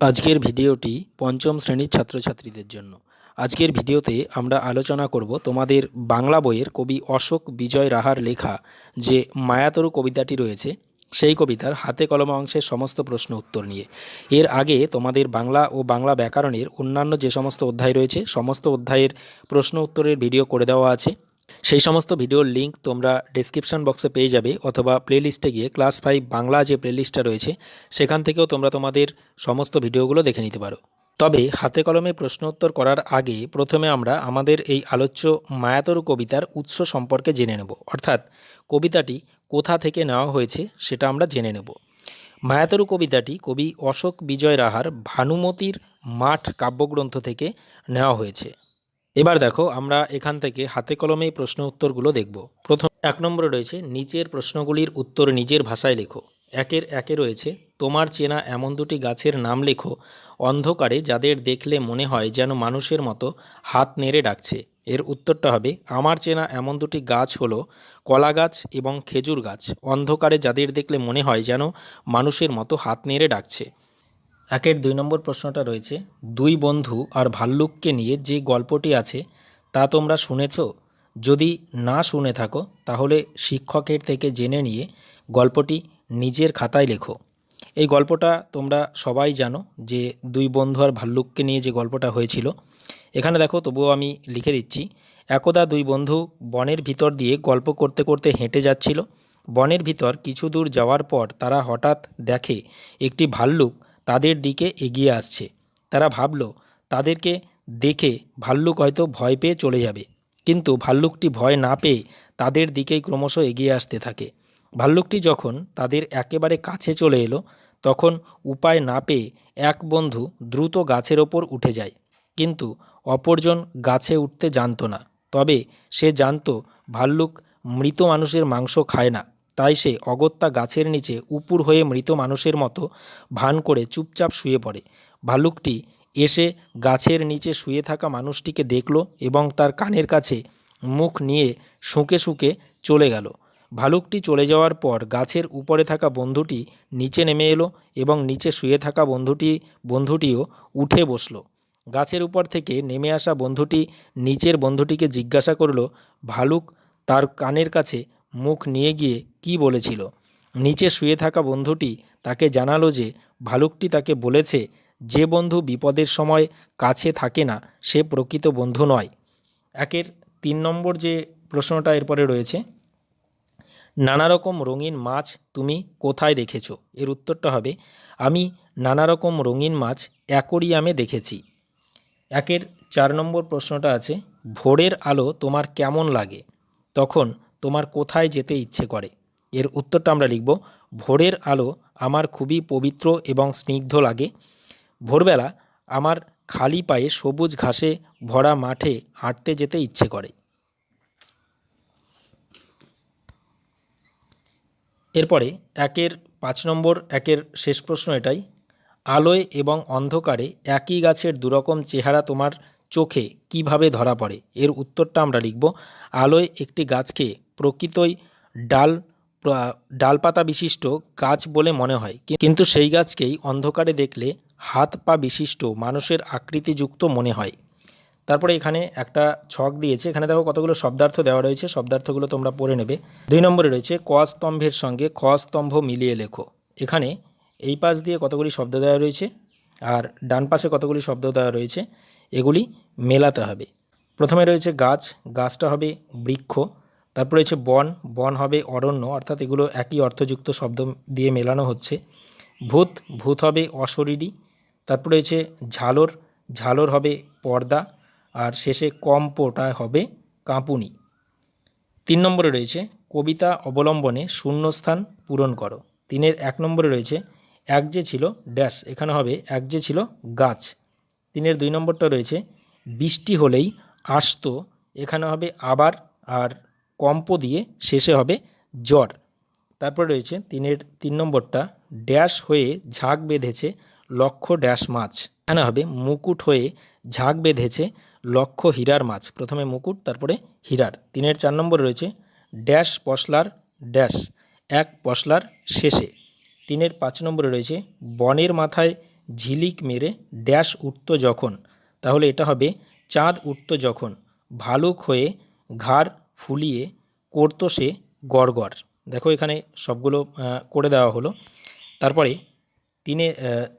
আজকের ভিডিওটি পঞ্চম শ্রেণির ছাত্রছাত্রীদের জন্য। আজকের ভিডিওতে আমরা আলোচনা করব তোমাদের বাংলা বইয়ের কবি অশোক বিজয় রাহার লেখা যে মায়াতরু কবিতাটি রয়েছে, সেই কবিতার হাতে কলমে অংশের সমস্ত প্রশ্ন উত্তর নিয়ে। এর আগে তোমাদের বাংলা ও বাংলা ব্যাকরণের অন্যান্য যে সমস্ত অধ্যায় রয়েছে, সমস্ত অধ্যায়ের প্রশ্ন উত্তরের ভিডিও করে দেওয়া আছে। সেই সমস্ত ভিডিওর লিঙ্ক তোমরা ডেসক্রিপশন বক্সে পেয়ে যাবে অথবা প্লেলিস্টে গিয়ে ক্লাস ফাইভ বাংলা যে প্লেলিস্টটা রয়েছে, সেখান থেকেও তোমরা তোমাদের সমস্ত ভিডিওগুলো দেখে নিতে পারো। তবে হাতে কলমে প্রশ্ন উত্তর করার আগে প্রথমে আমরা আমাদের এই আলোচ্য মায়াতরু কবিতার উৎস সম্পর্কে জেনে নেব। অর্থাৎ কবিতাটি কোথা থেকে নেওয়া হয়েছে সেটা আমরা জেনে নেব। মায়াতরু কবিতাটি কবি অশোক বিজয় রাহার ভানুমতির মাঠ কাব্যগ্রন্থ থেকে নেওয়া হয়েছে। এবার দেখো, আমরা এখান থেকে হাতে কলমে প্রশ্ন উত্তরগুলো দেখব। প্রথম, এক নম্বরে রয়েছে, নিচের প্রশ্নগুলির উত্তর নিজের ভাষায় লেখো। একের একে রয়েছে, তোমার চেনা এমন দুটি গাছের নাম লেখো অন্ধকারে যাদের দেখলে মনে হয় যেন মানুষের মতো হাত নেড়ে ডাকছে। এর উত্তরটা হবে, আমার চেনা এমন দুটি গাছ হলো কলা গাছ এবং খেজুর গাছ। অন্ধকারে যাদের দেখলে মনে হয় যেন মানুষের মতো হাত নেড়ে ডাকছে। একের দুই নম্বর প্রশ্নটা রয়েছে, দুই বন্ধু আর ভাল্লুককে নিয়ে যে গল্পটি আছে তা তোমরা শুনেছ? যদি না শুনে থাকো, তাহলে শিক্ষকের থেকে জেনে নিয়ে গল্পটি নিজের খাতায় লেখো। এই গল্পটা তোমরা সবাই জানো যে দুই বন্ধু আর ভাল্লুককে নিয়ে যে গল্পটা হয়েছিল। এখানে দেখো, তবুও আমি লিখে দিচ্ছি, একদা দুই বন্ধু বনের ভিতর দিয়ে গল্প করতে করতে হেঁটে যাচ্ছিল। বনের ভিতর কিছু দূর যাওয়ার পর তারা হঠাৎ দেখে একটি ভাল্লুক তাদের দিকে এগিয়ে আসছে। তারা ভাবল, তাদেরকে দেখে ভাল্লুক হয়তো ভয় পেয়ে চলে যাবে। কিন্তু ভাল্লুকটি ভয় না পেয়ে তাদের দিকেই ক্রমশ এগিয়ে আসতে থাকে। ভাল্লুকটি যখন তাদের একেবারে কাছে চলে এলো, তখন উপায় না পেয়ে এক বন্ধু দ্রুত গাছের ওপর উঠে যায়। কিন্তু অপরজন গাছে উঠতে জানতো না। তবে সে জানতো, ভাল্লুক মৃত মানুষের মাংস খায় না। তাই সে অগত্যা গাছের নিচে উপুর হয়ে মৃত মানুষের মতো ভান করে চুপচাপ শুয়ে পড়ে। ভালুকটি এসে গাছের নিচে শুয়ে থাকা মানুষটিকে দেখল এবং তার কানের কাছে মুখ নিয়ে শুঁকে শুঁকে চলে গেল। ভালুকটি চলে যাওয়ার পর গাছের উপরে থাকা বন্ধুটি নিচে নেমে এলো এবং নিচে শুয়ে থাকা বন্ধুটি, বন্ধুটিও উঠে বসল। গাছের উপর থেকে নেমে আসা বন্ধুটি নিচের বন্ধুটিকে জিজ্ঞাসা করল, ভালুক, তার কানের কাছে মুখ নিয়ে গিয়ে কি বলেছিল? নিচে শুয়ে থাকা বন্ধুটি তাকে জানালো যে, ভালুকটি তাকে বলেছে, যে বন্ধু বিপদের সময় কাছে থাকে না, সে প্রকৃত বন্ধু নয়। একের তিন নম্বর যে প্রশ্নটা এরপরে রয়েছে নানা রকম রঙিন মাছ তুমি কোথায় দেখেছ? এর উত্তরটা হবে, আমি নানা রকম রঙিন মাছ অ্যাকোরিয়ামে দেখেছি। একের চার নম্বর প্রশ্নটা আছে, ভোরের আলো তোমার কেমন লাগে? তখন তোমার কোথায় যেতে ইচ্ছে করে? এর উত্তরটা আমরা লিখব, ভোরের আলো আমার খুবই পবিত্র এবং স্নিগ্ধ লাগে। ভোরবেলা আমার খালি পায়ে সবুজ ঘাসে ভরা মাঠে হাঁটতে যেতে ইচ্ছে করে। এরপরে একের পাঁচ নম্বর, একের শেষ প্রশ্ন এটাই, আলোয় এবং অন্ধকারে একই গাছের দুরকম চেহারা তোমার চোখে কীভাবে ধরা পড়ে? এর উত্তরটা আমরা লিখব, আলোয় একটি গাছকে প্রকৃতই ডাল ডালপাতা বিশিষ্ট গাছ বলে মনে হয়। কিন্তু সেই গাছকেই অন্ধকারে দেখলে হাত পা বিশিষ্ট মানুষের আকৃতিযুক্ত মনে হয়। তারপরে এখানে একটা ছক দিয়েছে। এখানে দেখো কতগুলো শব্দার্থ দেওয়া রয়েছে। শব্দার্থগুলো তোমরা পড়ে নেবে। দুই নম্বরে রয়েছে, ক স্তম্ভের সঙ্গে খ স্তম্ভ মিলিয়ে লেখো। এখানে এই পাশ দিয়ে কতগুলি শব্দ দেওয়া রয়েছে আর ডান পাশে কতগুলি শব্দ দেওয়া রয়েছে, এগুলি মেলাতে হবে। প্রথমে রয়েছে গাছ। গাছটা হবে বৃক্ষ। তারপর রয়েছে বন বন হবে অরণ্য, অর্থাৎ এগুলো একই অর্থযুক্ত শব্দ দিয়ে মেলানো হচ্ছে। ভূত ভূত হবে অশরীরী, তারপর রয়েছে ঝালর ঝালর হবে পর্দা, আর শেষে কম্পটা হবে কাঁপুনি। তিন নম্বরে রয়েছে, কবিতা অবলম্বনে শূন্যস্থান পূরণ করো। তিনের এক নম্বরে রয়েছে, এক যে ছিল ড্যাশ, এখানে হবে এক যে ছিল গাছ। তিনের দুই নম্বরটা রয়েছে, বৃষ্টি হলেই আসতো, এখানে হবে আবার আর কম্প দিয়ে শেষে হবে জ্বর। তারপর রয়েছে তিনের, তিন নম্বরটা, ড্যাশ হয়ে ঝাঁক বেঁধেছে লক্ষ ড্যাশ মাছ। এখানে হবে মুকুট হয়ে ঝাঁক বেঁধেছে লক্ষ হীরার মাছ। প্রথমে মুকুট, তারপরে হীরার। তিনের চার নম্বরে রয়েছে ড্যাশ পশলার ড্যাশ, এক পশলার শেষে। তিনের পাঁচ নম্বরে রয়েছে বনের মাথায় ঝিলিক মেরে ড্যাশ উঠত যখন। তাহলে এটা হবে চাঁদ উঠত যখন। ভালুক হয়ে ঘাড় ফুলিয়ে করতো সে গড়গড়। দেখো এখানে সবগুলো করে দেওয়া হলো। তারপরে তিনে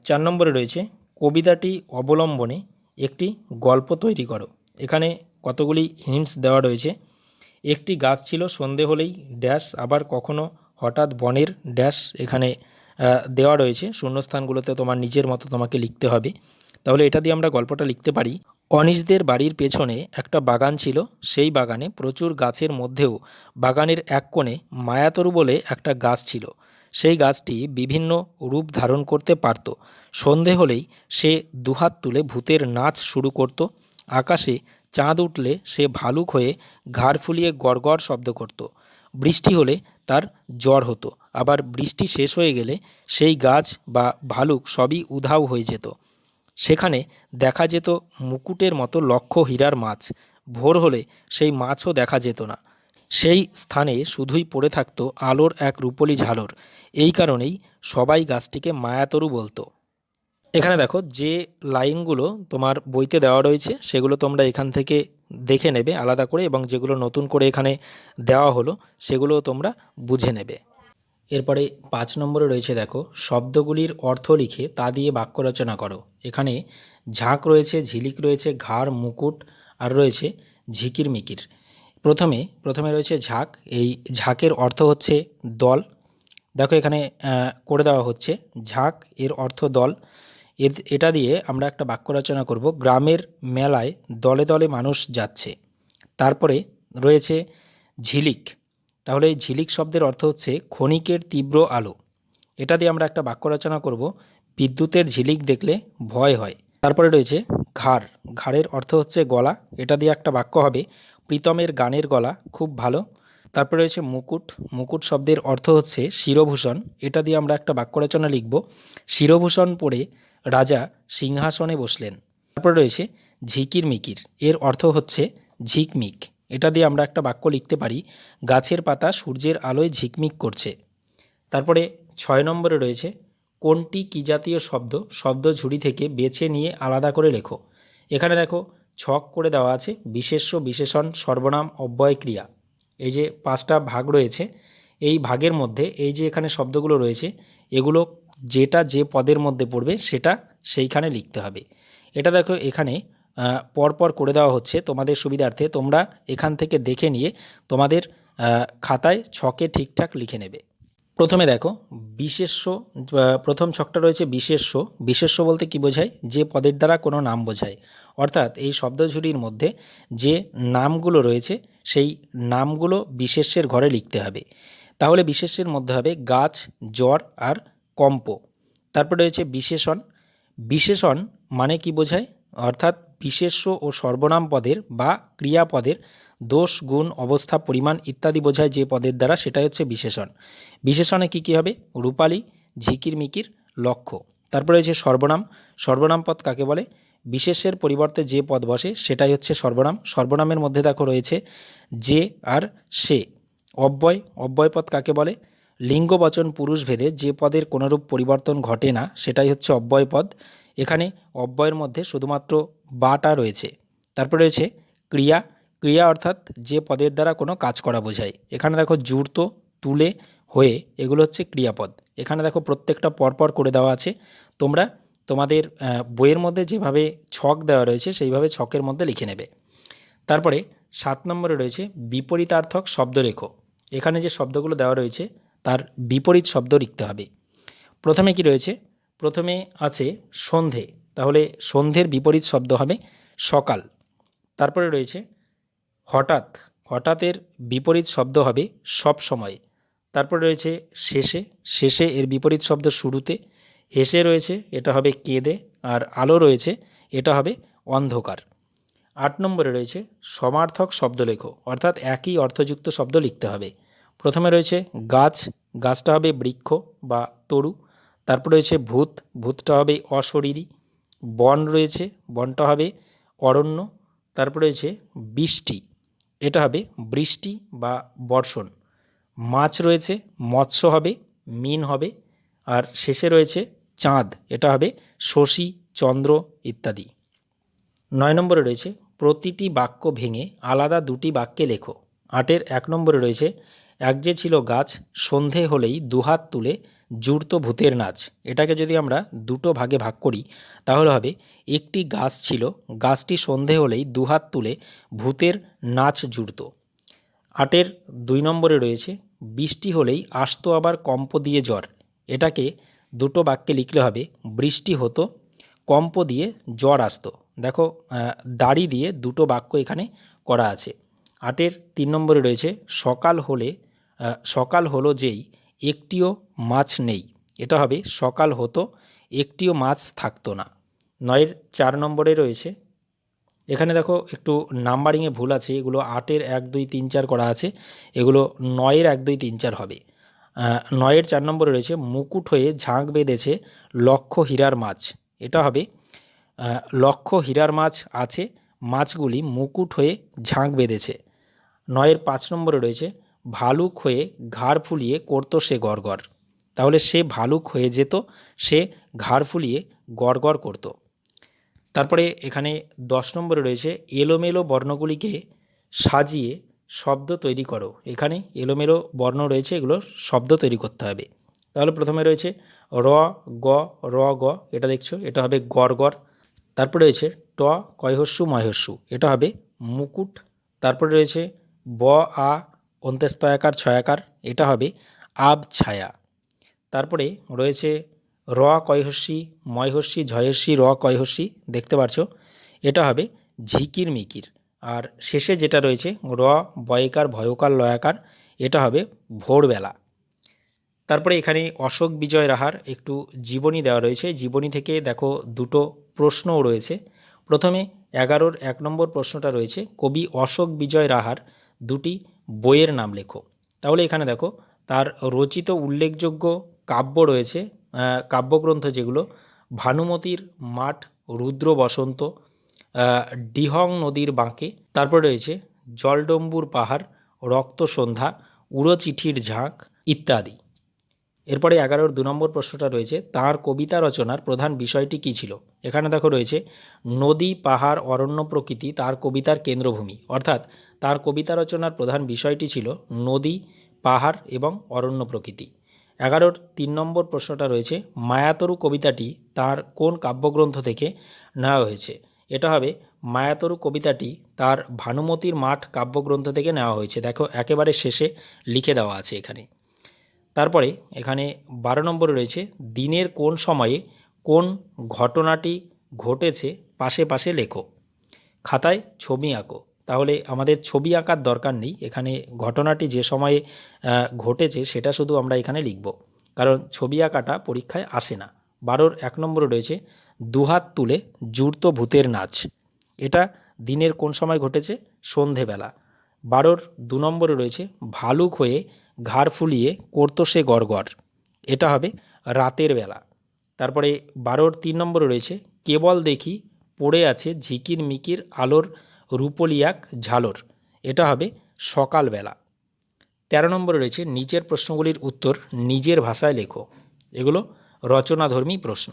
চার নম্বরে রয়েছে, কবিতাটি অবলম্বনে একটি গল্প তৈরি করো। এখানে কতগুলি হিন্টস দেওয়া রয়েছে। একটি গাছ ছিল, সন্ধে হলেই ড্যাশ আবার কখনো হঠাৎ বনের ড্যাশ এখানে দেওয়া রয়েছে। শূন্যস্থানগুলোতে তোমার নিজের মতো তোমাকে লিখতে হবে। তাহলে এটা দিয়ে আমরা গল্পটা লিখতে পারি। অনিশদের বাড়ির পেছনে একটা বাগান ছিল। সেই বাগানে প্রচুর গাছের মধ্যেও বাগানের এক কোণে মায়াতরু বলে একটা গাছ ছিল। সেই গাছটি বিভিন্ন রূপ ধারণ করতে পারত। সন্ধে হলেই সে দুহাত তুলে ভূতের নাচ শুরু করত। আকাশে চাঁদ উঠলে সে ভালুক হয়ে ঘাড় ফুলিয়ে গড়গড় শব্দ করত। বৃষ্টি হলে তার জ্বর হতো। আবার বৃষ্টি শেষ হয়ে গেলে সেই গাছ বা ভালুক সবই উধাও হয়ে যেত। সেখানে দেখা যেত মুকুটের মতো লক্ষ হীরার মাছ। ভোর হলে সেই মাছও দেখা যেত না। সেই স্থানে শুধুই পড়ে থাকতো আলোর এক রূপলি ঝালর। এই কারণেই সবাই গাছটিকে মায়াতরু বলতো। এখানে দেখো যে লাইনগুলো তোমার বইতে দেওয়া রয়েছে, সেগুলো তোমরা এখান থেকে দেখে নেবে আলাদা করে এবং যেগুলো নতুন করে এখানে দেওয়া হলো সেগুলো তোমরা বুঝে নেবে। এরপরে পাঁচ নম্বরে রয়েছে দেখো, শব্দগুলির অর্থ লিখে তা দিয়ে বাক্য রচনা করো। এখানে ঝাঁক রয়েছে, ঝিলিক রয়েছে, ঘাড়, মুকুট, আর রয়েছে ঝিকির মিকির। প্রথমে প্রথমে রয়েছে ঝাঁক, এই ঝাঁকের অর্থ হচ্ছে দল। দেখো এখানে করে দেওয়া হচ্ছে, ঝাঁক এর অর্থ দল। এটা দিয়ে আমরা একটা বাক্য রচনা করব, গ্রামের মেলায় দলে দলে মানুষ যাচ্ছে। তারপরে রয়েছে ঝিলিক। তাহলে এই ঝিলিক শব্দের অর্থ হচ্ছে ক্ষণিকের তীব্র আলো। এটা দিয়ে আমরা একটা বাক্য রচনা করব, বিদ্যুতের ঝিলিক দেখলে ভয় হয়। তারপরে রয়েছে ঘাড়। ঘাড়ের অর্থ হচ্ছে গলা। এটা দিয়ে একটা বাক্য হবে, প্রীতমের গানের গলা, খুব ভালো। তারপরে রয়েছে মুকুট। মুকুট শব্দের অর্থ হচ্ছে শিরভূষণ। এটা দিয়ে আমরা একটা বাক্য রচনা লিখব, শিরভূষণ পরে রাজা সিংহাসনে বসলেন। তারপরে রয়েছে ঝিকির মিকির এর অর্থ হচ্ছে ঝিকমিক। এটা দিয়ে আমরা একটা বাক্য লিখতে পারি, গাছের পাতা সূর্যের আলোয় ঝিকমিক করছে। তারপরে ছয় নম্বরে রয়েছে, কোনটি কী জাতীয় শব্দ? শব্দ ঝুড়ি থেকে বেছে নিয়ে আলাদা করে লেখো। এখানে দেখো, ছক করে দেওয়া আছে, বিশেষ্য, বিশেষণ, সর্বনাম, অব্যয় ক্রিয়া। এই যে পাঁচটা ভাগ রয়েছে, এই ভাগের মধ্যে এই যে এখানে শব্দগুলো রয়েছে, এগুলো যেটা যে পদের মধ্যে পড়বে সেটা সেইখানে লিখতে হবে। এটা দেখো এখানে পরপর করে দেওয়া হচ্ছে। তোমাদের সুবিধার্থে তোমরা এখান থেকে দেখে নিয়ে তোমাদের খাতায় ছকে ঠিকঠাক লিখে নেবে। প্রথমে দেখো, বিশেষ্য প্রথম ছকটা রয়েছে বিশেষ্য। বিশেষ্য বলতে কি বোঝায়? যে পদের দ্বারা কোনো নাম বোঝায়। অর্থাৎ এই শব্দঝুড়ির মধ্যে যে নামগুলো রয়েছে, সেই নামগুলো বিশেষ্যের ঘরে লিখতে হবে। তাহলে বিশেষ্যের মধ্যে হবে গাছ, জ্বর আর কম্প। তারপর রয়েছে বিশেষণ। বিশেষণ মানে কি বোঝায়? অর্থাৎ বিশেষ্য ও সর্বনাম পদের বা ক্রিয়াপদের দোষ, গুণ, অবস্থা, পরিমাণ ইত্যাদি বোঝায় যে পদের দ্বারা সেটাই হচ্ছে বিশেষণ। বিশেষণে কি কি হবে? রূপালী, ঝিকির মিকির লক্ষ্য তারপরে রয়েছে সর্বনাম। সর্বনাম পদ কাকে বলে? বিশেষের পরিবর্তে যে পদ বসে সেটাই হচ্ছে সর্বনাম। সর্বনামের মধ্যে দেখো রয়েছে যে আর সে। অব্যয়। অব্যয় পদ কাকে বলে? লিঙ্গ বচন পুরুষ ভেদে যে পদের কোনোরূপ পরিবর্তন ঘটে না, সেটাই হচ্ছে অব্যয় পদ। এখানে অব্যয়ের মধ্যে শুধুমাত্র বাটা রয়েছে। তারপরে রয়েছে ক্রিয়া। ক্রিয়া অর্থাৎ যে পদের দ্বারা কোনো কাজ করা বোঝায়। এখানে দেখো জুড়ত, তুলে, হয়ে, এগুলো হচ্ছে ক্রিয়াপদ। এখানে দেখো প্রত্যেকটা পরপর করে দেওয়া আছে। তোমরা তোমাদের বইয়ের মধ্যে যেভাবে ছক দেওয়া রয়েছে, সেইভাবে ছকের মধ্যে লিখে নেবে। তারপরে সাত নম্বরে রয়েছে বিপরীতার্থক শব্দ লেখো এখানে যে শব্দগুলো দেওয়া রয়েছে, তার বিপরীত শব্দ লিখতে হবে। প্রথমে কি রয়েছে? প্রথমে আছে সন্ধে। তাহলে সন্ধ্যের বিপরীত শব্দ হবে সকাল। তারপরে রয়েছে হঠাৎ। হঠাৎের বিপরীত শব্দ হবে সব সময়। তারপরে রয়েছে শেষে। শেষে এর বিপরীত শব্দ শুরুতে। হেসে রয়েছে, এটা হবে কেঁদে। আর আলো রয়েছে, এটা হবে অন্ধকার। আট নম্বরে রয়েছে সমার্থক শব্দ লেখো অর্থাৎ একই অর্থযুক্ত শব্দ লিখতে হবে। প্রথমে রয়েছে গাছ। গাছটা হবে বৃক্ষ বা তরু। তারপর রয়েছে ভূত, ভূতটা হবে অশরীরী, বন রয়েছে, বনটা হবে অরণ্য, তারপর রয়েছে বৃষ্টি, এটা হবে বৃষ্টি বা বর্ষণ, মাছ রয়েছে, মৎস্য হবে, মিন হবে, আর শেষে রয়েছে চাঁদ, এটা হবে শশী, চন্দ্র ইত্যাদি। নয় নম্বরে রয়েছে প্রতিটি বাক্য ভেঙে আলাদা দুটি বাক্যে লেখো, আটের এক নম্বরে রয়েছে এক যে ছিল গাছ, সন্ধে হলেই দুহাত তুলে জুড়ত ভূতের নাচ। এটাকে যদি আমরা দুটো ভাগে ভাগ করি, তাহলে হবে একটি গাছ ছিল, গাছটি সন্ধে হলেই দুহাত তুলে ভূতের নাচ জুড়ত। আটের দুই নম্বরে রয়েছে, বৃষ্টি হলেই আসতো আবার কম্প দিয়ে জ্বর। এটাকে দুটো বাক্যে লিখলে হবে, বৃষ্টি হতো, কম্প দিয়ে জ্বর আসতো। দেখো দাড়ি দিয়ে দুটো বাক্য এখানে করা আছে। আটের তিন নম্বরে রয়েছে, সকাল হলে সকাল হলো যেই, একটিও মাছ নেই। এটা হবে সকাল হতো, একটিও মাছ থাকতো না। নয়ের চার নম্বরে রয়েছে। এখানে দেখো একটু নাম্বারিংয়ে ভুল আছে, এগুলো আটের এক, দুই, তিন, চার করা আছে। এগুলো নয়ের এক, দুই, তিন, চার হবে। নয়ের চার নম্বরে রয়েছে, মুকুট হয়ে ঝাঁক বেঁধেছে লক্ষ হীরার মাছ। এটা হবে লক্ষ হীরার মাছ আছে, মাছগুলি মুকুট হয়ে ঝাঁক বেঁধেছে। নয়ের পাঁচ নম্বরে রয়েছে ভালুক হয়ে ঘাড় ফুলিয়ে করতো সে গড়গড়। তাহলে সে ভালুক হয়ে যেত, সে ঘাড় ফুলিয়ে গড়গড় করতো। তারপরে এখানে দশ নম্বরে রয়েছে, এলোমেলো বর্ণগুলিকে সাজিয়ে শব্দ তৈরি করো। এখানে এলোমেলো বর্ণ রয়েছে, এগুলো শব্দ তৈরি করতে হবে। তাহলে প্রথমে রয়েছে, র, গ র, গ, এটা দেখছ, এটা হবে গড় গড় তারপরে রয়েছে, ট, কয়হস্যু, ময়হস্যু, এটা হবে মুকুট। তারপরে রয়েছে, ব, আ অন্ত্যেস্তয়াকার, ছয়াকার, এটা হবে আব ছায়া। তারপরে রয়েছে র, কয়হস্যি, ময়হস্যি ঝয়স্যি র, কয়হস্যি, দেখতে পাচ্ছ এটা হবে ঝিকির মিকির। আর শেষে যেটা রয়েছে, র, বয়কার, ভয়কার, লয়াকার, এটা হবে ভোরবেলা। তারপরে এখানে অশোক বিজয় রাহার একটু জীবনী দেওয়া রয়েছে। জীবনী থেকে দেখো দুটো প্রশ্নও রয়েছে। প্রথমে এগারোর এক নম্বর প্রশ্নটা রয়েছে, কবি অশোক বিজয় রাহার দুটি বইয়ের নাম লেখো। তাহলে এখানে দেখো, তার রচিত উল্লেখযোগ্য কাব্য রয়েছে কাব্যগ্রন্থ যেগুলো, ভানুমতির মাঠ, রুদ্র বসন্ত ডিহং নদীর বাঁকে, তারপর রয়েছে, জলডম্বুর পাহাড়, রক্ত সন্ধ্যা উড়ো চিঠির ঝাঁক ইত্যাদি। এরপরে এগারোর দু নম্বর প্রশ্নটা রয়েছে, তার কবিতা রচনার প্রধান বিষয়টি কী ছিল? এখানে দেখো রয়েছে, নদী, পাহাড়, অরণ্য প্রকৃতি, তার কবিতার কেন্দ্রভূমি। অর্থাৎ তার কবিতা রচনার প্রধান বিষয়টি ছিল নদী, পাহাড় এবং অরণ্য প্রকৃতি। এগারোর তিন নম্বর প্রশ্নটা রয়েছে, মায়াতরু কবিতাটি তার কোন কাব্যগ্রন্থ থেকে নেওয়া হয়েছে? এটা হবে, মায়াতরু কবিতাটি তার ভানুমতির মাঠ কাব্যগ্রন্থ থেকে নেওয়া হয়েছে। দেখো, একেবারে শেষে লিখে দেওয়া আছে এখানে। তারপরে এখানে বারো নম্বরে রয়েছে, দিনের কোন সময়ে কোন ঘটনাটি ঘটেছে পাশে পাশে লেখো। খাতায় ছবি আঁকো। তাহলে আমাদের ছবি আঁকার দরকার নেই। এখানে ঘটনাটি যে সময়ে ঘটেছে সেটা শুধু আমরা এখানে লিখব। কারণ ছবি আঁকাটা পরীক্ষায় আসে না। বারোর এক নম্বরে রয়েছে, দুহাত তুলে জুড়ত ভূতের নাচ। এটা দিনের কোন সময় ঘটেছে? সন্ধেবেলা। বারোর দু নম্বরে রয়েছে, ভালুক হয়ে ঘাড় ফুলিয়ে করতো সে গড়গড়। এটা হবে রাতের বেলা। তারপরে বারোর তিন নম্বরে রয়েছে, কেবল দেখি পড়ে আছে ঝিকির মিকির আলোর রূপলিয়াক ঝালর। এটা হবে সকালবেলা। তেরো নম্বরে রয়েছে নিচের প্রশ্নগুলির উত্তর নিজের ভাষায় লেখো। এগুলো রচনাধর্মী প্রশ্ন।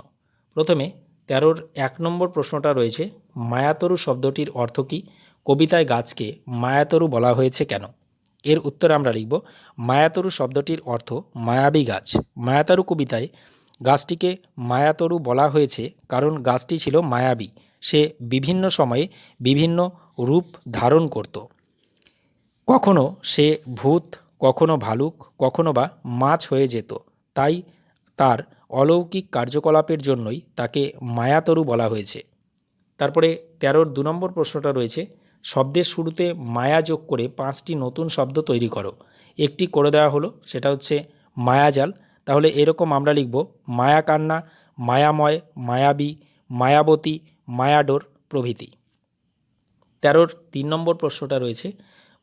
প্রথমে তেরোর এক নম্বর প্রশ্নটা রয়েছে, মায়াতরু শব্দটির অর্থ কী? কবিতায় গাছকে মায়াতরু বলা হয়েছে কেন? এর উত্তরে আমরা লিখব, মায়াতরু শব্দটির অর্থ মায়াবী গাছ। মায়াতরু কবিতায় গাছটিকে মায়াতরু বলা হয়েছে কারণ গাছটি ছিল মায়াবী। সে বিভিন্ন সময়ে বিভিন্ন রূপ ধারণ করত। কখনো সে ভূত, কখনো ভালুক, কখনো বা মাছ হয়ে যেত। তাই তার অলৌকিক কার্যকলাপের জন্যই তাকে মায়াতরু বলা হয়েছে। তারপরে তেরোর দু নম্বর প্রশ্নটা রয়েছে, শব্দের শুরুতে মায়া যোগ করে পাঁচটি নতুন শব্দ তৈরি করো। একটি করে দেওয়া হলো, সেটা হচ্ছে মায়াজাল। তাহলে এরকম আমরা লিখব, মায়াকান্না, মায়াময়, মায়াবী, মায়াবতী, মায়াডোর প্রভৃতি। তেরোর তিন নম্বর প্রশ্নটা রয়েছে,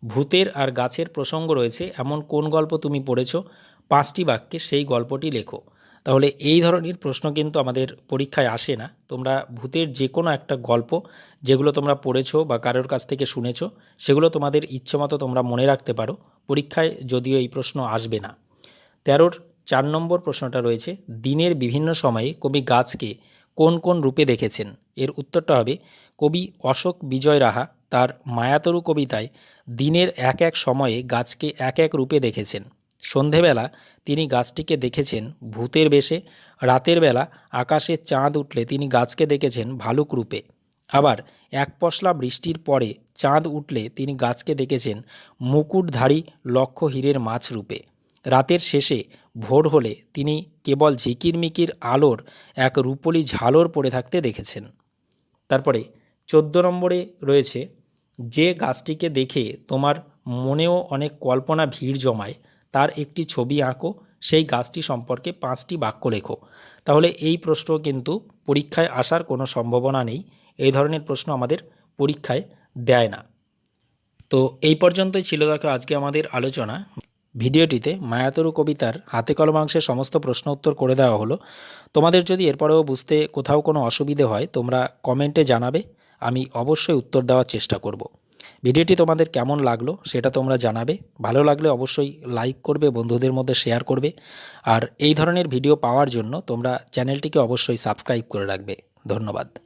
ভূতের আর গাছের প্রসঙ্গ রয়েছে, এমন কোন গল্প তুমি পড়েছ? পাঁচটি বাক্যে সেই গল্পটি লেখো। তাহলে এই ধরনের প্রশ্ন কিন্তু আমাদের পরীক্ষায় আসে না। তোমরা ভূতের যে কোনো একটা গল্প যেগুলো তোমরা পড়েছো বা কারোর কাছ থেকে শুনেছো, সেগুলো তোমাদের ইচ্ছে মতো তোমরা মনে রাখতে পারো। পরীক্ষায় যদিও এই প্রশ্ন আসবে না। তেরোর চার নম্বর প্রশ্নটা রয়েছে, দিনের বিভিন্ন সময়ে কবি গাছকে কোন কোন রূপে দেখেছেন? এর উত্তরটা হবে কবি অশোক বিজয় রাহা তার মায়াতরু কবিতায় দিনের এক এক সময়ে গাছকে এক এক রূপে দেখেছেন। সন্ধেবেলা তিনি গাছটিকে দেখেছেন ভূতের বেশে, রাতের বেলা আকাশে চাঁদ উঠলে তিনি গাছকে দেখেছেন ভালুক রূপে। আবার এক পশলা বৃষ্টির পরে চাঁদ উঠলে তিনি গাছকে দেখেছেন মুকুটধারী লক্ষ হীরের মাছ রূপে। রাতের শেষে ভোর হলে তিনি কেবল ঝিকিরমিকির আলোর এক রূপলি ঝালর পড়ে থাকতে দেখেছেন। তারপরে চোদ্দ নম্বরে রয়েছে, যে গাছটিকে দেখে তোমার মনেও অনেক কল্পনা ভিড় জমায়, তার একটি ছবি আঁকো, সেই গাছটি সম্পর্কে পাঁচটি বাক্য লেখো। তাহলে এই প্রশ্ন কিন্তু পরীক্ষায় আসার কোনো সম্ভাবনা নেই, এই ধরনের প্রশ্ন আমাদের পরীক্ষায় দেয় না। তো এই পর্যন্তই ছিল দেখো আজকে আমাদের আলোচনা। ভিডিওটিতে মায়াতরু কবিতার হাতে কলমাংশে সমস্ত প্রশ্ন উত্তর করে দেওয়া হলো। তোমাদের যদি এরপরেও বুঝতে কোথাও কোনো অসুবিধে হয়, তোমরা কমেন্টে জানাবে। আমি অবশ্যই উত্তর দেওয়ার চেষ্টা করব। ভিডিওটি তোমাদের কেমন লাগল সেটা তোমরা জানাবে। ভালো লাগলে অবশ্যই লাইক করবে, বন্ধুদের মধ্যে শেয়ার করবে। আর এই ধরনের ভিডিও পাওয়ার জন্য তোমরা চ্যানেলটিকে অবশ্যই সাবস্ক্রাইব করে রাখবে। ধন্যবাদ।